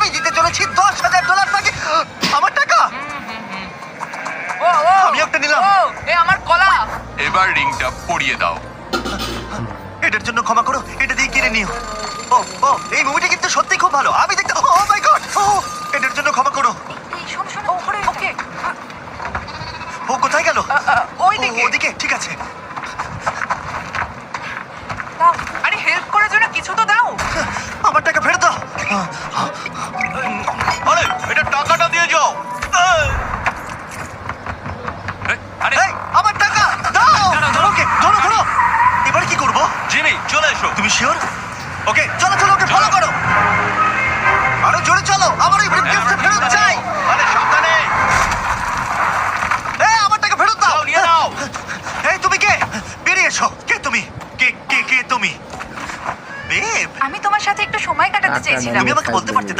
আমি দিতে চলেছি দশ হাজার ডলার তাকে আমার টাকা? ও ও। আমি একটা নিলাম। ও এ আমার কলা। এবার রিংটা পরিয়ে দাও। এটার জন্য ক্ষমা করো এটা দিয়ে কিনে নিও। ও ও এই মুভিটা কিন্তু সত্যি খুব ভালো। আমি দেখতে ও মাই গড ও এটার জন্য ক্ষমা করো। এই শোন শোন ওপরে ওকে। ও কোথায় গেল? ওই দিকে। ওদিকে ঠিক আছে দাও আরে হেল্প করার জন্য কিছু তো দাও আমার টাকা ফেরত দাও আরে এটা টাকাটা দিয়ে যাও। আরে। আমার টাকা দাও। ওকে ধরো ধরো। এবার কি করব? জিমি চলে এসো। তুমি শিওর ওকে চলো চলো ওকে ফলো করো। আরও জোরে চলো আমার এই ব্রিফকেসটা ফেরত চাই। আরে সাবধানে। এই আমার টাকা ফেরত দাও। দাও, নিয়ে নাও। এই তুমি কে? বেরিয়ে এসো। কে তুমি? কে কে কে তুমি? বেব আমি তোমার সাথে একটু সময় কাটাতে চেয়েছিলাম তুমি আমাকে বলতে পারতে